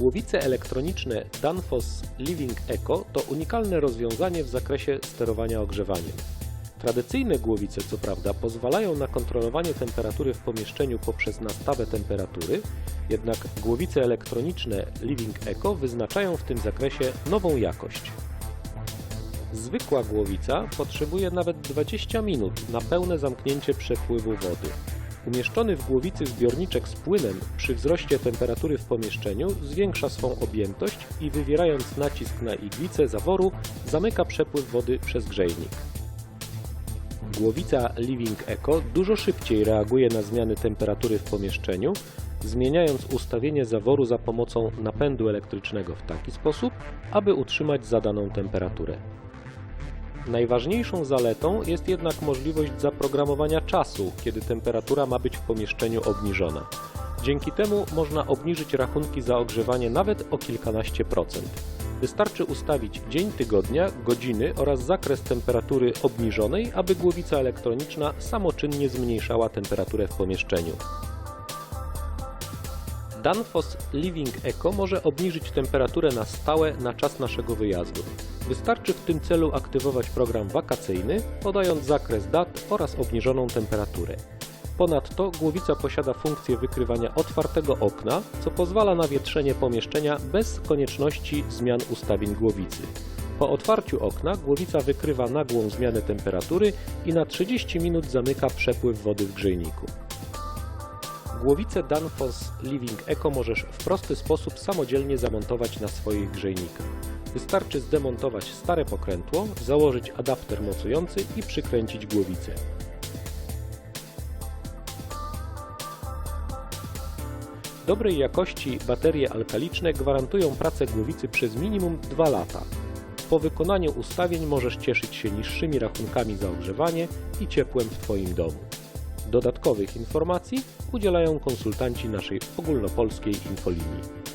Głowice elektroniczne Danfoss Living Eco to unikalne rozwiązanie w zakresie sterowania ogrzewaniem. Tradycyjne głowice, co prawda, pozwalają na kontrolowanie temperatury w pomieszczeniu poprzez nastawę temperatury, jednak głowice elektroniczne Living Eco wyznaczają w tym zakresie nową jakość. Zwykła głowica potrzebuje nawet 20 minut na pełne zamknięcie przepływu wody. Umieszczony w głowicy zbiorniczek z płynem przy wzroście temperatury w pomieszczeniu zwiększa swą objętość i wywierając nacisk na iglicę zaworu zamyka przepływ wody przez grzejnik. Głowica Living Eco dużo szybciej reaguje na zmiany temperatury w pomieszczeniu, zmieniając ustawienie zaworu za pomocą napędu elektrycznego w taki sposób, aby utrzymać zadaną temperaturę. Najważniejszą zaletą jest jednak możliwość zaprogramowania czasu, kiedy temperatura ma być w pomieszczeniu obniżona. Dzięki temu można obniżyć rachunki za ogrzewanie nawet o kilkanaście procent. Wystarczy ustawić dzień tygodnia, godziny oraz zakres temperatury obniżonej, aby głowica elektroniczna samoczynnie zmniejszała temperaturę w pomieszczeniu. Danfoss Living Eco może obniżyć temperaturę na stałe na czas naszego wyjazdu. Wystarczy w tym celu aktywować program wakacyjny, podając zakres dat oraz obniżoną temperaturę. Ponadto głowica posiada funkcję wykrywania otwartego okna, co pozwala na wietrzenie pomieszczenia bez konieczności zmian ustawień głowicy. Po otwarciu okna głowica wykrywa nagłą zmianę temperatury i na 30 minut zamyka przepływ wody w grzejniku. Głowicę Danfoss Living Eco możesz w prosty sposób samodzielnie zamontować na swoich grzejnikach. Wystarczy zdemontować stare pokrętło, założyć adapter mocujący i przykręcić głowicę. Dobrej jakości baterie alkaliczne gwarantują pracę głowicy przez minimum 2 lata. Po wykonaniu ustawień możesz cieszyć się niższymi rachunkami za ogrzewanie i ciepłem w Twoim domu. Dodatkowych informacji udzielają konsultanci naszej ogólnopolskiej infolinii.